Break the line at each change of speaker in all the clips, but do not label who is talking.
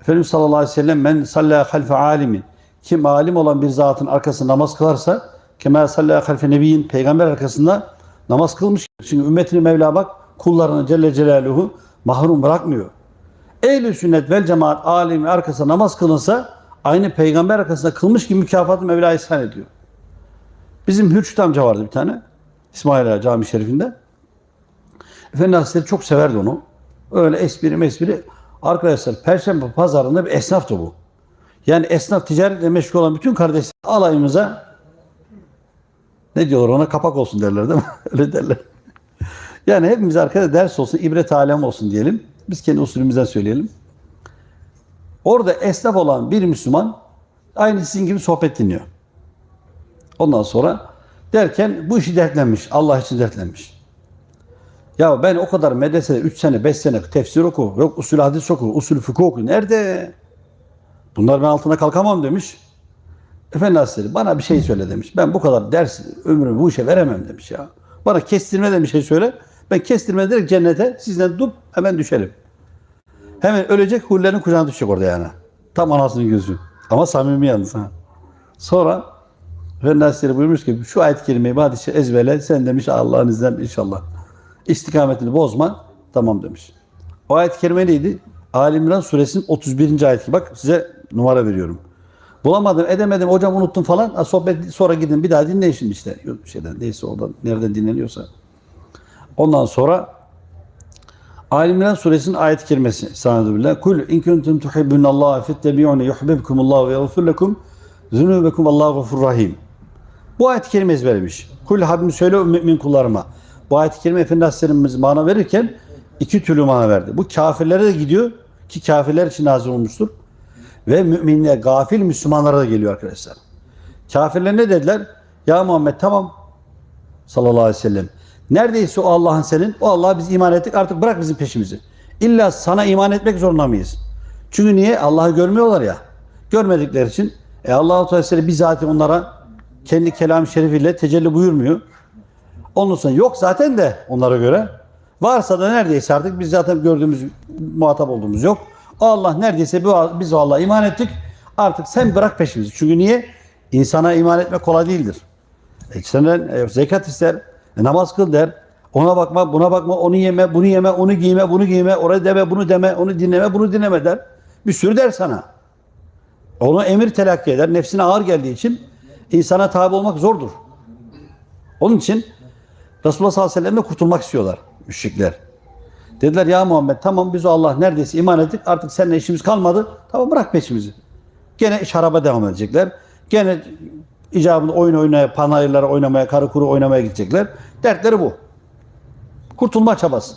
Efendimiz sallallahu aleyhi ve sellem men salla halfe alimin kim alim olan bir zatın arkasında namaz kılarsa kema salla halfe nebiyin peygamber arkasında namaz kılmış. Çünkü ümmetini Mevla bak kullarını Celle Celaluhu mahrum bırakmıyor. Ehl-i sünnet vel cemaat alimin arkasında namaz kılınsa aynı peygamber arkasında kılmış gibi mükafatı Mevla ihsan ediyor. Bizim Hürşit amca vardı bir tane. İsmail Ağa Cami Şerifinde. Efendi Hazretleri çok severdi onu. Öyle espri mespri. Arkadaşlar Perşembe pazarında bir esnaftı bu. Yani esnaf ticaretle meşgul olan bütün kardeşler alayımıza ne diyorlar ona kapak olsun derler değil mi? Öyle derler. Yani hepimiz arkada ders olsun, ibret alem olsun diyelim. Biz kendi usulümüzden söyleyelim. Orada esnaf olan bir Müslüman aynı sizin gibi sohbet dinliyor. Ondan sonra derken bu işi dertlenmiş. Allah için dertlenmiş. Ya ben o kadar medresede 3 sene 5 sene tefsir oku, yok usul hadis oku, usul fıkıh oku. Nerede? Bunlar ben altına kalkamam demiş. Efendi Hazretleri bana bir şey söyle demiş. Ben bu kadar ders ömrümü bu işe veremem demiş ya. Bana kestirme de bir şey söyle. Ben kestirme direkt cennete sizden dup hemen düşerim. Hemen ölecek hullerin kucağına düşecek orada yani. Tam anasının gözü. Ama samimi yalnız ha. Sonra Efendi Hazretleri buyurmuş ki şu ayet-i kerimeyi hadi ezbere sen demiş Allah'ın izniyle inşallah. İstikametini bozma tamam demiş. O ayet-i kerime neydi? Ali İmran suresinin 31. ayeti. Bak size numara veriyorum. Bulamadım, edemedim, hocam unuttum falan. Ha, sohbet sonra gidin bir daha dinleyin şimdi işte. Şeyden neyse oradan nereden dinleniyorsa. Ondan sonra Ali İmran suresinin ayet-i kerimesi. Sanadülillah. Kul in kuntum tuhibbunallaha fettebi'uni yuhibbukumullahu ve yaghfir lekum zunubekum vallahu gafurur rahim. Bu ayet-i kerime ezberlemiş. Kul Habibim söyle mümin kullarıma. Bu ayet-i kerime Efendi mana verirken iki türlü mana verdi. Bu kafirlere de gidiyor ki kafirler için nazil olmuştur. Ve müminler, gafil Müslümanlara da geliyor arkadaşlar. Kafirler ne dediler? Ya Muhammed tamam sallallahu aleyhi ve sellem. Neredeyse o Allah'ın senin, o Allah'a biz iman ettik artık bırak bizim peşimizi. İlla sana iman etmek zorunda mıyız? Çünkü niye? Allah'ı görmüyorlar ya. Görmedikleri için e Allah-u Teala bizatihi onlara kendi kelam-ı şerifiyle tecelli buyurmuyor. Ondan sonra yok zaten de onlara göre. Varsa da neredeyse artık biz zaten gördüğümüz, muhatap olduğumuz yok. Allah neredeyse biz Allah'a iman ettik. Artık sen bırak peşimizi. Çünkü niye? İnsana iman etmek kolay değildir. E senden e, zekat ister, e, namaz kıl der. Ona bakma, buna bakma, onu yeme, bunu yeme, onu giyme, bunu giyme, oraya deme, bunu deme, onu dinleme, bunu dinleme der. Bir sürü der sana. Onu emir telakki eder. Nefsine ağır geldiği için insana tabi olmak zordur. Onun için Resulullah sallallahu aleyhi ve sellem'le kurtulmak istiyorlar müşrikler. Dediler ya Muhammed tamam biz o Allah neredeyse iman ettik artık seninle işimiz kalmadı. Tamam bırak peşimizi. Gene şaraba devam edecekler. Gene icabında oyun oynaya, panayırlara oynamaya, karı kuru oynamaya gidecekler. Dertleri bu. Kurtulma çabası.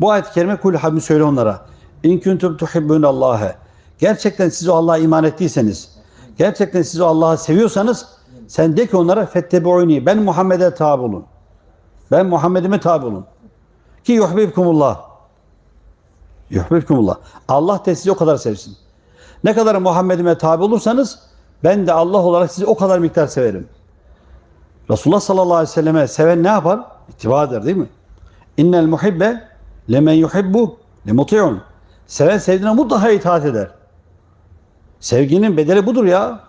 Bu ayet-i kerime kul habbi söyle onlara. İn kuntum tuhibbun Allah'e. Gerçekten siz o Allah'a iman ettiyseniz, gerçekten siz o Allah'ı seviyorsanız sen de ki onlara fettebi'uni. Ben Muhammed'e tabi olun. Ben Muhammed'ime tabi olun. Ki yuhbibkumullah. Yuhbibkumullah. Allah da sizi o kadar sevsin. Ne kadar Muhammed'ime tabi olursanız ben de Allah olarak sizi o kadar miktar severim. Resulullah sallallahu aleyhi ve selleme seven ne yapar? İttiba eder değil mi? İnnel muhibbe lemen yuhibbu lemuti'un. Seven sevdiğine mutlaka itaat eder. Sevginin bedeli budur ya.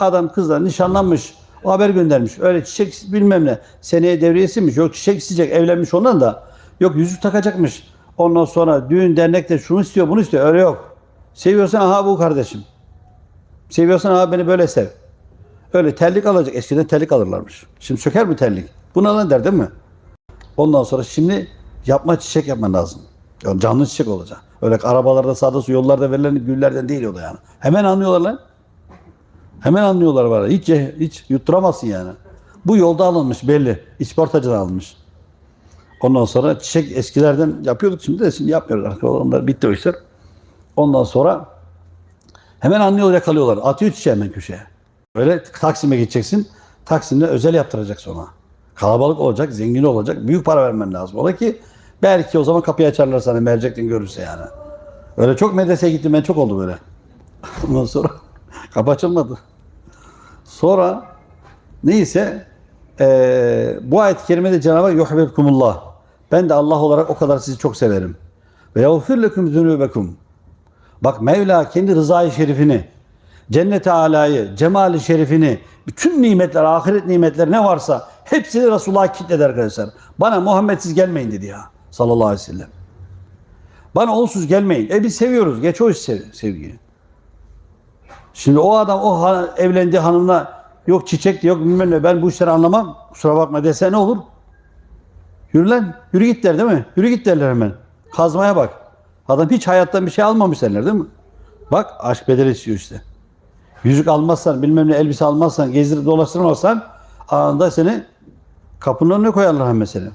Adam kızla nişanlanmış, o haber göndermiş. Öyle çiçek bilmem ne. Seneye devriyesiymiş. Yok çiçek isteyecek, evlenmiş ondan da. Yok yüzük takacakmış. Ondan sonra düğün dernekte şunu istiyor, bunu istiyor. Öyle yok. Seviyorsan aha bu kardeşim. Seviyorsan aha beni böyle sev. Öyle terlik alacak. Eskiden terlik alırlarmış. Şimdi söker mi terlik? Buna ne der değil mi? Ondan sonra şimdi yapma çiçek yapman lazım. Yani canlı çiçek olacak. Öyle arabalarda sağda su yollarda verilen güllerden değil o da yani. Hemen anlıyorlar lan. Hemen anlıyorlar var. Hiç hiç yutturamazsın yani. Bu yolda alınmış belli. İçportacıdan alınmış. Ondan sonra çiçek eskilerden yapıyorduk şimdi de şimdi yapmıyoruz. Onlar bitti o işler. Ondan sonra hemen anlıyorlar yakalıyorlar. Atıyor çiçeği hemen köşeye. Öyle Taksim'e gideceksin. Taksim'de özel yaptıracak sonra. Kalabalık olacak, zengin olacak. Büyük para vermen lazım. Ola ki belki o zaman kapıyı açarlar sana mercekten görürse yani. Öyle çok medreseye gittim ben çok oldu böyle. Ondan sonra kapı açılmadı. Sonra neyse eee, bu ayet-i kerimede Cenab-ı Hak yuhibbukumullah. Ben de Allah olarak o kadar sizi çok severim. Ve yağfir lekum zunubekum. Bak Mevla kendi rızayı şerifini, cennet-i alayı, cemali şerifini, bütün nimetler, ahiret nimetleri ne varsa hepsini Resulullah'a kitledi arkadaşlar. Bana Muhammedsiz gelmeyin dedi ya sallallahu aleyhi ve sellem. Bana onsuz gelmeyin. E biz seviyoruz. Geç o iş sev- sevgiyi. Şimdi o adam o han- evlendiği hanımla yok çiçek yok bilmem ne ben bu işleri anlamam. Kusura bakma dese ne olur? Yürü lan. Yürü git der değil mi? Yürü git derler hemen. Kazmaya bak. Adam hiç hayattan bir şey almamış derler değil mi? Bak aşk bedel istiyor işte. Yüzük almazsan bilmem ne elbise almazsan gezdirip dolaştırmazsan anında seni kapının önüne koyarlar mesela.